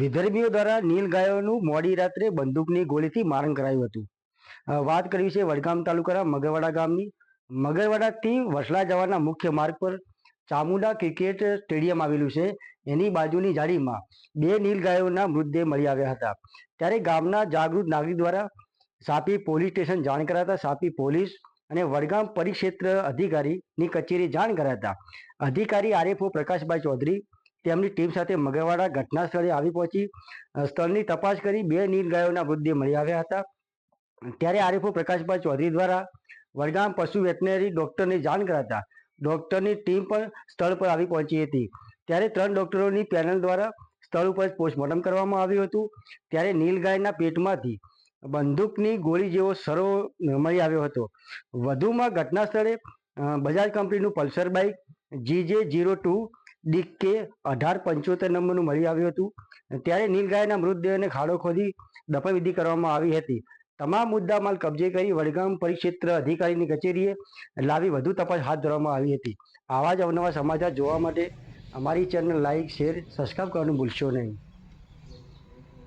વિધર્મીઓ દ્વારા નીલગાયોનું મોડી રાત્રે બંદૂકની ગોળીથી મારણ કરાયું હતું. વાત કરવી છે વડગામ તાલુકાના મગરવાડા ગામની. મગરવાડાથી વસલા જવાના મુખ્ય માર્ગ પર ચામુંડા ક્રિકેટ સ્ટેડિયમ આવેલું છે. એની બાજુની જાળીમાં બે નીલગાયોના મૃતદેહ મળી આવ્યા હતા. ત્યારે ગામના જાગૃત નાગરિક દ્વારા સાપી પોલીસ સ્ટેશન જાણ કરાતા સાપી પોલીસ અને વડગામ પરિક્ષેત્ર અધિકારીની કચેરી જાણ કરાતા અધિકારી આરએફઓ પ્રકાશભાઈ ચૌધરી તેમની ટીમ સાથે મગરવાડા ઘટના સ્થળે આવી પહોંચી સ્થળની તપાસ કરી બે નીલગાયોના મૃતદેહ મળી આવ્યા હતા. ત્યારે આરીફો પ્રકાશભાઈ ચૌધરી દ્વારા વડગામ પશુ વેટનરી ડોક્ટરને જાણ કરાતા ડોક્ટરની ટીમ પણ સ્થળ પર આવી પહોંચી હતી. ત્યારે ત્રણ ડોક્ટરોની પેનલ દ્વારા સ્થળ ઉપર પોસ્ટમોર્ટમ કરવામાં આવ્યું હતું. ત્યારે નીલગાયના પેટમાંથી બંદૂકની ગોળી જેવો સરો મળી આવ્યો હતો. વધુમાં ઘટના સ્થળે બજાજ કંપનીનું Pulsar bike, GJ zero two DK અઢાર પંચોતેર નંબરનું મળી આવ્યું હતું. ત્યારે નીલગાયના મૃતદેહને ખાડો ખોદી દફનવિધિ કરવામાં આવી હતી. તમામ મુદ્દામાલ કબજે કરી વડગામ પરિક્ષેત્ર અધિકારીની કચેરીએ લાવી વધુ તપાસ હાથ ધરવામાં આવી હતી. આવા જ અવનવા સમાચાર જોવા માટે અમારી ચેનલ લાઇક શેર સબસ્ક્રાઈબ કરવાનું ભૂલશો નહીં.